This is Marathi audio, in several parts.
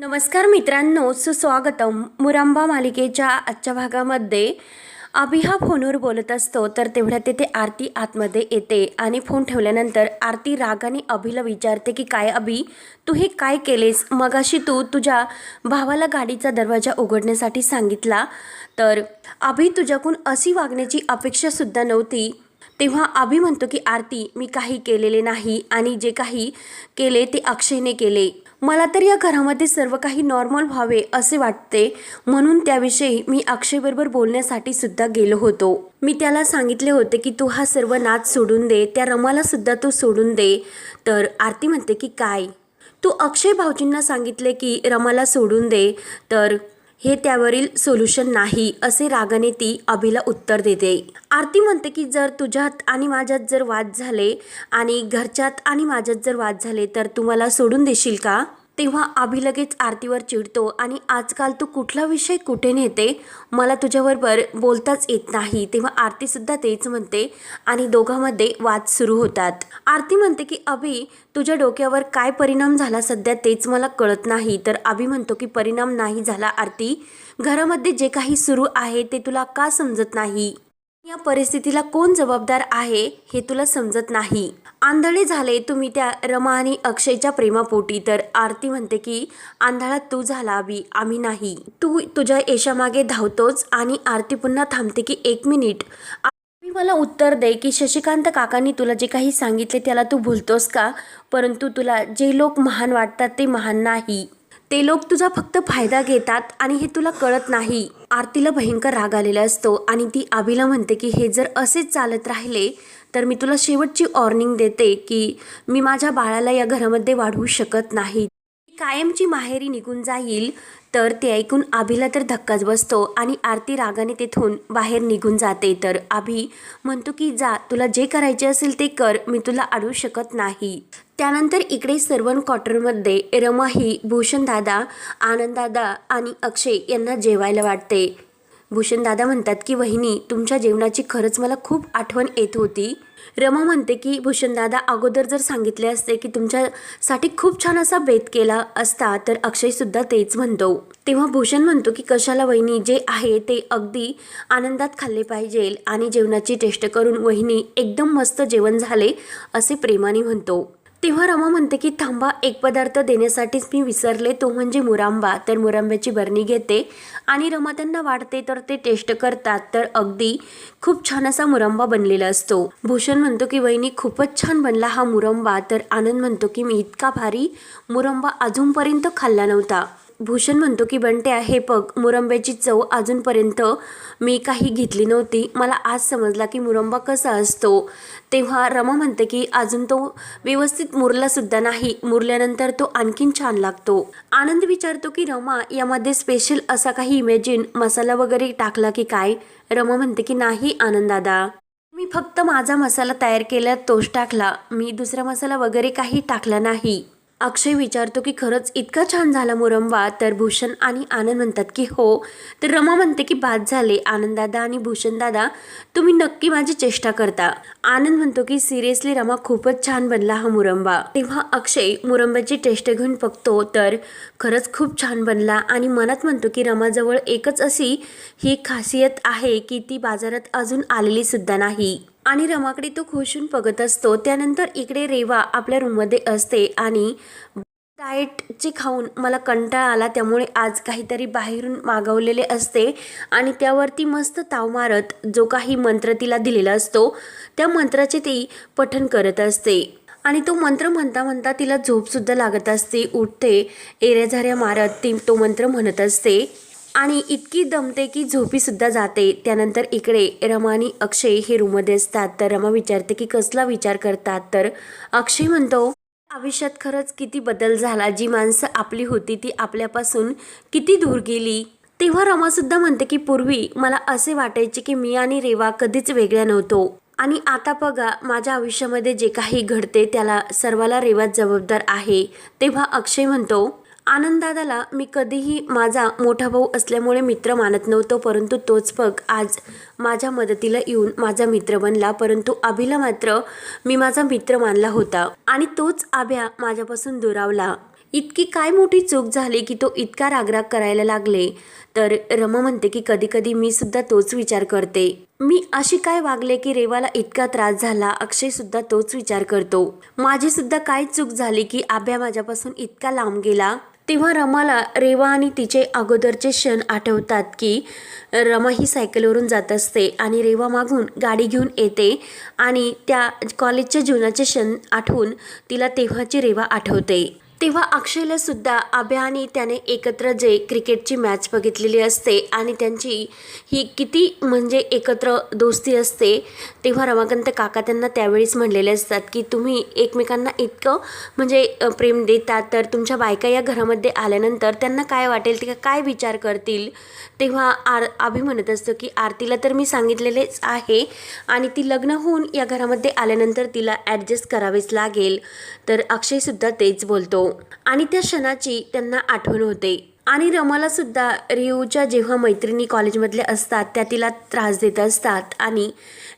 नमस्कार मित्रांनो सुस्वागतम. मुरांबा मालिकेच्या आजच्या भागामध्ये अभि हा फोनवर बोलत असतो तर तेवढ्या तेथे आरती आतमध्ये येते आणि फोन ठेवल्यानंतर आरती रागाने अभिला विचारते की काय अभि तू हे काय केलेस? मगाशी तू तुझ्या भावाला गाडीचा दरवाजा उघडण्यासाठी सांगितला. तर अभि तुझ्याकडून अशी वागण्याची अपेक्षासुद्धा नव्हती. तेव्हा अभि म्हणतो की आरती मी काही केलेले नाही आणि जे काही केले ते अक्षयने केले. मला तर या घरामध्ये सर्व काही नॉर्मल व्हावे असे वाटते. म्हणून त्याविषयी मी अक्षयबरोबर बोलण्यासाठी सुद्धा गेलो होतो. मी त्याला सांगितले होते की तू हा सर्व नाच सोडून दे त्या रमाला सुद्धा तू सोडून दे. तर आरती म्हणते की काय? तू अक्षय भाऊजींना सांगितले की रमाला सोडून दे. तर हे त्यावरील सोल्युशन नाही असे रागाने ती अभिला उत्तर देते. आरती म्हणते की जर तुझ्यात आणि माझ्यात जर वाद झाले आणि घरच्यात आणि माझ्यात जर वाद झाले तर तू मला सोडून देशील का? तेव्हा आभी लगेच आरतीवर चिडतो आणि आजकाल तू कुठला विषय कुठे नेते? मला तुझ्याबरोबर बोलताच येत नाही. तेव्हा आरतीसुद्धा तेच म्हणते आणि दोघांमध्ये वाद सुरू होतात. आरती म्हणते की अभि तुझ्या डोक्यावर काय परिणाम झाला सध्या तेच मला कळत नाही. तर अभि म्हणतो की परिणाम नाही झाला आरती. घरामध्ये जे काही सुरू आहे ते तुला का समजत नाही? या परिस्थितीला कोण जबाबदार आहे हे तुला समजत नाही. आंधळे झाले तुम्ही त्या रमा आणि अक्षयच्या प्रेमापोटी. तर आरती म्हणते की आंधळा तू झाला बी आम्ही नाही. तू तुझ्या यशामागे धावतोच आणि आरती पुन्हा थांबते की एक मिनिट. मी मला उत्तर दे की शशिकांत काकांनी तुला जे काही सांगितले त्याला तू भुलतोस का? परंतु तुला जे लोक महान वाटतात ते महान नाही. ते लोक तुझा फक्त फायदा घेतात आणि हे तुला कळत नाही. आरतीला भयंकर राग आलेला असतो आणि ती आबीला म्हणते की हे जर असेच चालत राहिले तर मी तुला शेवटची वॉर्निंग देते की मी माझ्या बाळाला या घरामध्ये वाढवू शकत नाही. कायमची माहेरी निघून जाईल. तर ते ऐकून आभीला तर धक्काच बसतो आणि आरती रागाने तेथून बाहेर निघून जाते. तर आभी म्हणतो की जा तुला जे करायचे असेल ते कर मी तुला अडवू शकत नाही. त्यानंतर इकडे सर्वन क्वार्टरमध्ये रमा ही भूषणदादा आनंददादा आणि अक्षय यांना जेवायला वाटते. भूषणदादा म्हणतात की वहिनी तुमच्या जेवणाची खरंच मला खूप आठवण येत होती. रमा म्हणते की भूषणदादा अगोदर जर सांगितले असते की तुमच्यासाठी खूप छान असा बेत केला असता तर अक्षयसुद्धा तेच म्हणतो. तेव्हा भूषण म्हणतो की कशाला वहिनी जे आहे ते अगदी आनंदात खाल्ले पाहिजे आणि जेवणाची टेस्ट करून वहिनी एकदम मस्त जेवण झाले असे प्रेमाने म्हणतो. तेव्हा रमा म्हणते की थांबा एक पदार्थ देण्यासाठीच मी विसरले तो म्हणजे मुरांबा. तर मुरांब्याची बरणी घेते आणि रमा त्यांना वाढते तर ते टेस्ट करतात. तर अगदी खूप छान असा मुरंबा बनलेला असतो. भूषण म्हणतो की वहिनी खूपच छान बनला हा मुरंबा. तर आनंद म्हणतो की मी इतका भारी मुरंबा अजूनपर्यंत खाल्ला नव्हता. भूषण म्हणतो की बंट्या हे बघ मुरंब्याची चव अजूनपर्यंत मी काही घेतली नव्हती. मला आज समजला की मुरंबा कसा असतो. तेव्हा रमा म्हणते की अजून तो व्यवस्थित मुरलासुद्धा नाही. मुरल्यानंतर तो आणखीन छान लागतो. आनंद विचारतो की रमा यामध्ये स्पेशल असा काही इमॅजिन मसाला वगैरे टाकला की काय? रमा म्हणते की नाही आनंदादा मी फक्त माझा मसाला तयार केला तोच टाकला. मी दुसरा मसाला वगैरे काही टाकला नाही. अक्षय विचारतो की खरंच इतका छान झाला मुरंबा तर भूषण आणि आनंद म्हणतात की हो. तर रमा म्हणते की बाद झाले. आनंददादा आणि भूषणदादा तुम्ही नक्की माझी चेष्टा करता. आनंद म्हणतो की सिरियसली रमा खूपच छान बनला हा मुरंबा तेव्हा अक्षय मुरंब्याची टेस्ट घेऊन बघतो तर खरंच खूप छान बनला. आणि मनात म्हणतो की रमाजवळ एकच अशी ही खासियत आहे की ती बाजारात अजून आलेली सुद्धा नाही. आणि रमाकडे तो खुशून बघत असतो. त्यानंतर इकडे रेवा आपल्या रूममध्ये असते आणि डाएटचे खाऊन मला कंटाळा आला. त्यामुळे आज काहीतरी बाहेरून मागवलेले असते आणि त्यावरती मस्त ताव मारत जो काही मंत्र तिला दिलेला असतो त्या मंत्राचे ती पठण करत असते. आणि तो मंत्र म्हणता म्हणता तिला झोपसुद्धा लागत असते. उठते एऱ्याझाऱ्या मारत ती तो मंत्र म्हणत असते. आणि इतकी दमते की झोपीसुद्धा जाते. त्यानंतर इकडे रमा आणि अक्षय हे रूममध्ये असतात. तर रमा विचारते की कसला विचार करतात? तर अक्षय म्हणतो आयुष्यात खरंच किती बदल झाला. जी माणसं आपली होती ती आपल्यापासून किती दूर गेली? तेव्हा रमासुद्धा म्हणते की पूर्वी मला असे वाटायचे की मी आणि रेवा कधीच वेगळ्या नव्हतो. आणि आता बघा माझ्या आयुष्यामध्ये जे काही घडते त्याला सर्वाला रेवाच जबाबदार आहे. तेव्हा अक्षय म्हणतो आनंददादाला मी कधीही माझा मोठा भाऊ असल्यामुळे मित्र मानत नव्हतो परंतु तोच पग आज माझ्या मदतीला येऊन माझा मित्र बनला परंतु अभिला मात्र मी माझा मित्र मानला होता आणि तोच आभ्या माझ्यापासून दुरावला. इतकी काय मोठी चूक झाली की तो इतका रागराग करायला लागले. तर रमा म्हणते की कधी कधी मी सुद्धा तोच विचार करते. मी अशी काय वागले की रेवाला इतका त्रास झाला अक्षय सुद्धा तोच विचार करतो. माझी सुद्धा काय चूक झाली की आभ्या माझ्यापासून इतका लांब गेला? तेव्हा रमाला रेवा आणि तिचे अगोदरचे क्षण आठवतात की रमा ही सायकलवरून जात असते आणि रेवा मागून गाडी घेऊन येते आणि त्या कॉलेजच्या जीवनाचे क्षण आठवून तिला तेव्हाची रेवा आठवते. तेव्हा अक्षयला सुद्धा आभ्या आणि त्याने एकत्र जे क्रिकेटची मॅच बघितलेली असते आणि त्यांची ही किती म्हणजे एकत्र दोस्ती असते तेव्हा रमाकांत काका त्यांना त्यावेळेस म्हणलेले असतात की तुम्ही एकमेकांना इतकं म्हणजे प्रेम देतात तर तुमच्या बायका या घरामध्ये आल्यानंतर त्यांना काय वाटेल ते काय विचार करतील? तेव्हा आर आभी म्हणत असतो की आरतीला तर मी सांगितलेलेच आहे आणि ती लग्न होऊन या घरामध्ये आल्यानंतर तिला ॲडजस्ट करावेच लागेल. तर अक्षयसुद्धा तेच बोलतो. आणि त्या क्षणाची त्यांना आठवण होते. आणि रमाला सुद्धा रियूच्या जेव्हा मैत्रिणी कॉलेजमधल्या असतात त्या तिला त्रास देत असतात. आणि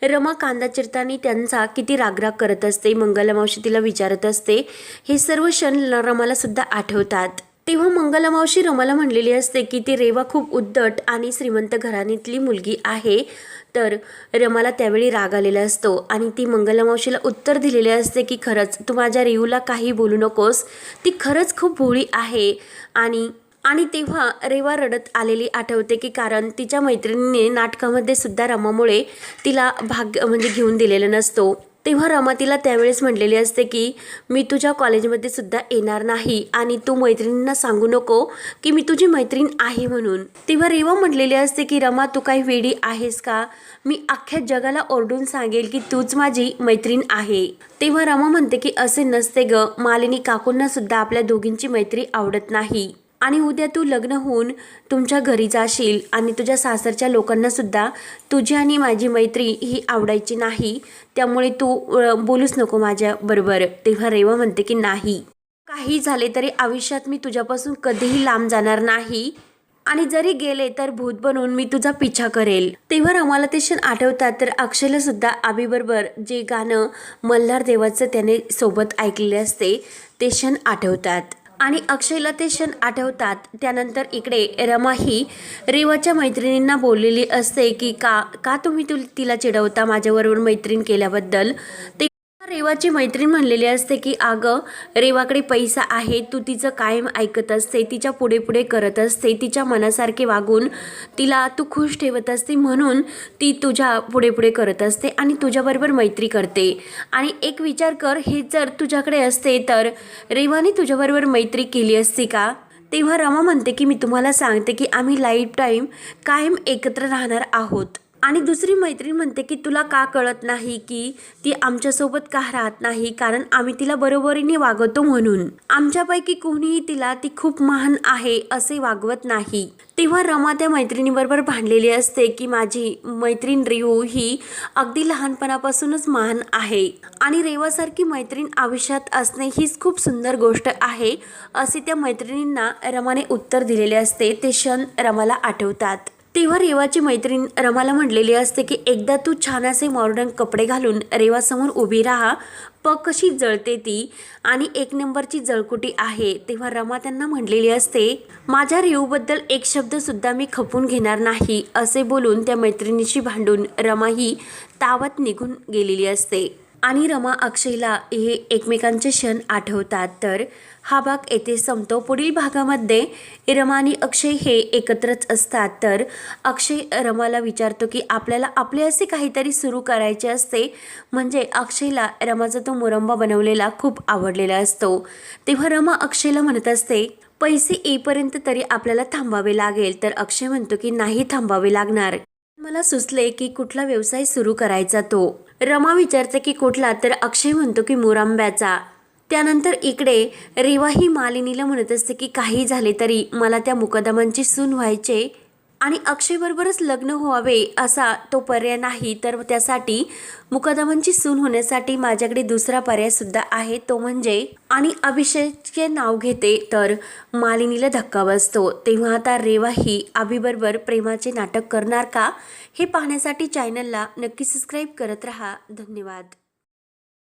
रमा कांदा चिरताना त्यांचा किती रागराग करत असते मंगलमावशी तिला विचारत असते हे सर्व क्षण रमाला सुद्धा आठवतात. तेव्हा मंगलमावशी रमाला म्हणलेली असते की ती रेवा खूप उद्धट आणि श्रीमंत घराणीतली मुलगी आहे. तर रमाला त्यावेळी राग आलेला असतो आणि ती मंगलमावशीला उत्तर दिलेले असते की खरंच तू माझ्या रेऊला काही बोलू नकोस. ती खरंच खूप भोळी आहे आणि आणि तेव्हा रेवा रडत आलेली आठवते की कारण तिच्या मैत्रिणीने नाटकामध्ये सुद्धा रमामुळे तिला भाग म्हणजे घेऊन दिलेलं नसतो. तेव्हा रमा तिला त्यावेळेस म्हणलेली असते की मी तुझ्या कॉलेजमध्ये सुद्धा येणार नाही आणि तू मैत्रिणींना सांगू नको की मी तुझी मैत्रीण आहे म्हणून. तेव्हा रेवा म्हणलेली असते की रमा तू काही वेडी आहेस का? मी अख्ख्या जगाला ओरडून सांगेल की तूच माझी मैत्रीण आहे. तेव्हा रमा म्हणते की असे नसते ग. मालिनी काकूंना सुद्धा आपल्या दोघींची मैत्री आवडत नाही. आणि उद्या तू लग्न होऊन तुमच्या घरी जाशील आणि तुझ्या सासरच्या लोकांना सुद्धा तुझी आणि माझी मैत्री ही आवडायची नाही. त्यामुळे तू बोलूच नको माझ्याबरोबर तेव्हा रेवा म्हणते की नाही. काही झाले तरी आयुष्यात मी तुझ्यापासून कधीही लांब जाणार नाही. आणि जरी गेले तर भूत बनवून मी तुझा पिछा करेल. तेव्हा आम्हाला ते क्षण आठवतात तर अक्षयला सुद्धा आबीबरोबर जे गाणं मल्हार देवाचं त्याने सोबत ऐकलेले असते ते क्षण आठवतात. आणि अक्षयला ते क्षण आठवतात. त्यानंतर इकडे रमा ही रेवाच्या मैत्रिणींना बोललेली असते की का का तुम्ही तु तिला चिडवता माझ्याबरोबर मैत्रीण केल्याबद्दल? ते रेवाची मैत्रीण म्हणलेली असते की अगं रेवाकडे पैसा आहे तू तिचं कायम ऐकत असते तिच्या पुढे पुढे करत असते तिच्या मनासारखे वागून तिला तू खुश ठेवत असते म्हणून ती तुझ्या पुढे पुढे करत असते आणि तुझ्याबरोबर मैत्री करते. आणि एक विचार कर हे जर तुझ्याकडे असते तर रेवाने तुझ्याबरोबर मैत्री केली असती का? तेव्हा रमा म्हणते की मी तुम्हाला सांगते की आम्ही लाईफ टाईम कायम एकत्र राहणार आहोत. आणि दुसरी मैत्रीण म्हणते की तुला का कळत नाही की ती आमच्यासोबत का राहत नाही? कारण आम्ही तिला बरोबरीने वागवतो म्हणून. आमच्यापैकी कोणीही तिला ती खूप महान आहे असे वागवत नाही. तेव्हा रमा त्या मैत्रिणीबरोबर भांडलेली असते की माझी मैत्रीण रेवू ही अगदी लहानपणापासूनच महान आहे आणि रेवासारखी मैत्रीण आयुष्यात असणे हीच खूप सुंदर गोष्ट आहे असे त्या मैत्रिणींना रमाने उत्तर दिलेले असते. ते क्षण रमाला आठवतात. तेव्हा रेवाची मैत्रीण रमाला म्हणलेली असते की एकदा तू छान असे मॉडर्न कपडे घालून रेवासमोर उभी राहा. पग कशी जळते ती आणि एक नंबरची जळकुटी आहे. तेव्हा रमा त्यांना म्हणलेली असते माझ्या रेवबद्दल एक शब्दसुद्धा मी खपून घेणार नाही असे बोलून त्या मैत्रिणीशी भांडून रमा ही तावत निघून गेलेली असते. आणि रमा अक्षयला हे एकमेकांचे क्षण आठवतात. तर हा भाग येथे संपतो. पुढील भागामध्ये रमा आणि अक्षय हे एकत्रच असतात. तर अक्षय रमाला विचारतो की आपल्याला आपले असे काहीतरी सुरू करायचे असते. म्हणजे अक्षयला रमाचा तो मुरंबा बनवलेला खूप आवडलेला असतो. तेव्हा रमा अक्षयला म्हणत असते पैसे येईपर्यंत तरी आपल्याला थांबावे लागेल. तर अक्षय म्हणतो की नाही थांबावे लागणार. मला सुचले की कुठला व्यवसाय सुरू करायचा तो. रमा विचारते की कुठला? तर अक्षय म्हणतो की मुरांब्याचा. त्यानंतर इकडे रेवा ही मालिनीला म्हणत असते की काही झाले तरी मला त्या मुकदमांची सून व्हायचे आणि अक्षयबरोबरच लग्न व्हावे असा तो पर्याय नाही तर त्यासाठी मुकदमांची सून होण्यासाठी माझ्याकडे दुसरा पर्याय सुद्धा आहे तो म्हणजे आणि अभिषेकचे नाव घेते तर मालिनीला धक्का बसतो. तेव्हा आता रेवा ही अभिबरोबर प्रेमाचे नाटक करणार का? हे पाहण्यासाठी चॅनलला नक्की सबस्क्राईब करत रहा. धन्यवाद.